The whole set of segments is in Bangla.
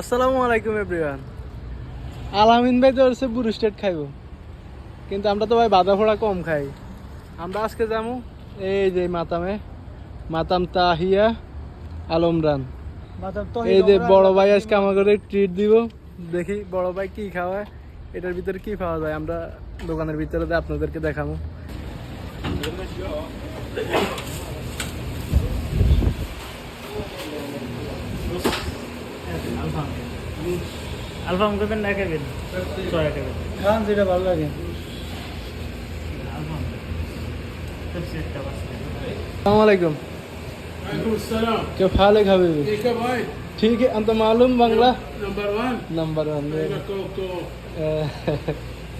আসসালামু আলাইকুম এভরিওয়ান আলামিন ভাই তো হচ্ছে বুড়ো স্টেট খাইবো। কিন্তু আমরা তো ভাই বাদা ফোড়া কম খাই। আমরা আজকে যাব এই যে মাতামে মাতাম তাহিয়া আলমরান। এই যে বড় ভাই আজকে আমাকে ট্রিট দিব। দেখি বড় ভাই কি খাওয়ায় এটার ভিতরে কি পাওয়া যায়? আমরা দোকানের ভিতরে আপনাদেরকে দেখাবো অ্যালবাম করবেন না একা গেলেন ছয় একা গেলেন গান যেটা ভালো লাগে আসসালামু আলাইকুম क्या हाल है हबीबी ठीक है भाई ठीक है अंत मालूम Bangla number one number one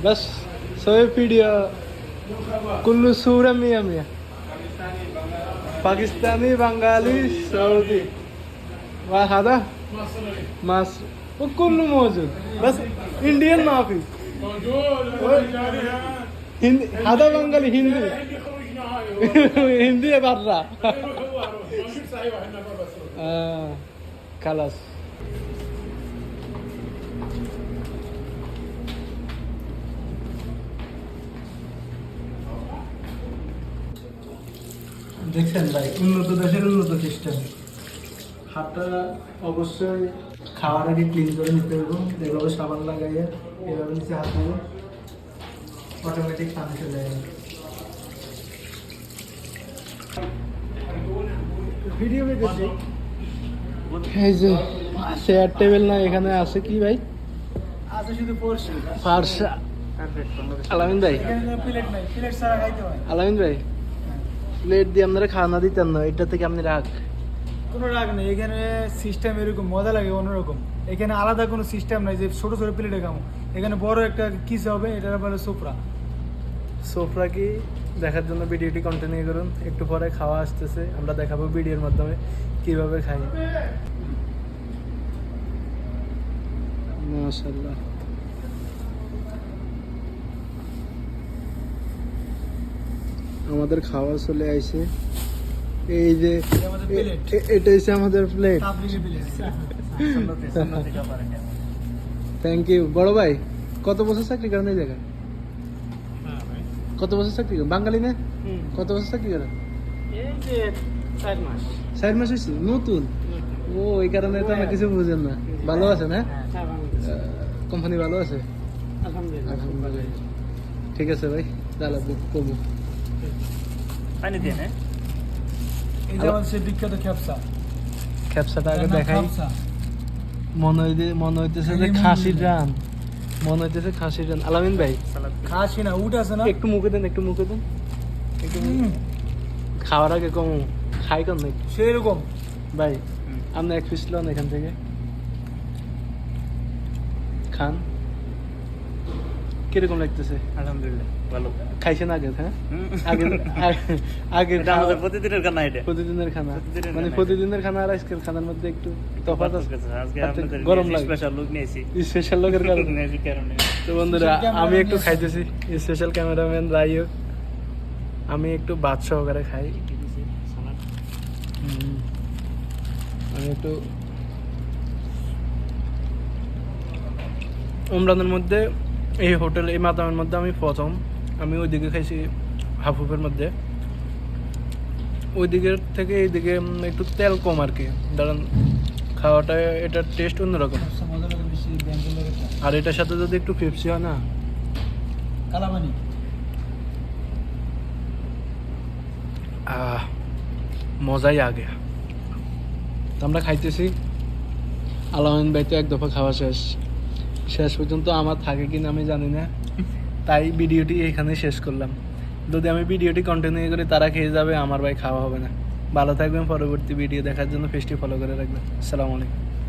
बस सोए पीडिया कुल्लू सूर मिया मिया पाकिस्तानी बंगाली सऊदी वाह हादा मास وكله موجود بس انديان ما في هندي هذا بنغالي هندي هندي برا آه خلاص দেখছেন ভাই উন্নত দেশের উন্নত সিস্টেম হাতটা অবশ্যই খাওয়ার আগে ক্লিন করে নিতে হবে এভাবে সাবান লাগাইয়ে এভাবে নিচে হাত নেবে অটোমেটিক পানি চলে যাবে ভিডিও বেঁধেছি এই যে চেয়ার টেবিল না এখানে আছে কি ভাই? আছে শুধু আলামিন ভাই। প্লেট নাই প্লেট ছাড়া খাইতে হয়। আলামিন ভাই প্লেট দিয়ে আপনারা খাওয়ানা দিতেন না এটা থেকে আপনি রাখ কোনো রাগ নেই এখানে সিস্টেম এরকম মজা লাগে অন্যরকম। এখানে আলাদা কোনো সিস্টেম নাই যে ছোটো ছোটো প্লেটে খামো। এখানে বড় একটা কিস হবে এটা বলে সোফরা সোফরা কি? দেখার জন্য ভিডিওটি কন্টিনিউ করুন। একটু পরে খাওয়া আসতেছে আমরা দেখাবো ভিডিওর মাধ্যমে কীভাবে খাই। মাশাআল্লাহ। আমাদের খাওয়া চলে আইছে। এই যে এটা হচ্ছে আমাদের প্লেট। থ্যাংক ইউ বড় ভাই কত বছর চাকরি করেন এই জায়গায়? হ্যাঁ কত বছর চাকরি করেন? বাঙালি না? কত বছর চাকরি করেন? চার মাস। হয়েছে? নতুন? ও এই কারণে তো না কিছু বুঝেন না। ভালো আছে না? হ্যাঁ কোম্পানি ভালো আছে। আলহামদুলিল্লাহ খুব ভালো হয়েছে। ঠিক আছে ভাই তাহলে করব পানি দিয়ে হ্যাঁ এই যে বিখ্যাত খ্যাপসা ক্যাপসাটা আগে দেখাই। মনে হইতে মনে হইতেছে যে খাসির রান। মনে হইতেছে খাসির রান। আলামিন ভাই খাসি না উট আছে না? একটু মুখে দেন একটু মুখে দেন। একটু খাওয়ার আগে কম খাই কম নাকি? সেই রকম ভাই। আপনি এক পিস লন এখান থেকে। খান। কীরকম লাগতেছে? আলহামদুলিল্লাহ। ভালো। খাইছেন আগে হ্যাঁ? আগে আগে- আমাদের প্রতিদিনের খানা এটা। প্রতিদিনের খানা। মানে প্রতিদিনের খানা আর আজকের খানার মধ্যে একটু তফাৎ আছে। আজকে আপনাদের গরম লাগে। স্পেশাল লুক নিয়েছি। স্পেশাল লোকের কারণে। কারণে। তো বন্ধুরা আমি একটু খাইতেছি। স্পেশাল ক্যামেরাম্যান রাইও আমি একটু ভাত সহকারে খাই। আমি একটু উমরানের মধ্যে এই হোটেল এই মাতামের মধ্যে আমি প্রথম। আমি ওইদিকে খাইছি হাফুফের মধ্যে। ওই দিকের থেকে এইদিকে একটু তেল কম আর কি। কারণ খাওয়াটা এটার টেস্ট অন্যরকম। আর এটার সাথে যদি একটু পেপসি হয় না? কালামানি। আহ মজাই আগে। আমরা খাইতেছি। আলামিন ভাই তো এক দফা খাওয়া শেষ। শেষ পর্যন্ত আমার থাকে কিনা আমি জানি না। তাই ভিডিওটি এখানে শেষ করলাম। যদি আমি ভিডিওটি কন্টিনিউ করি, তারা খেয়ে যাবে, আমার ভাই খাওয়া হবে না। ভালো থাকবেন, পরবর্তী ভিডিও দেখার জন্য পেজটি ফলো করে রাখবেন। আসসালামু আলাইকুম।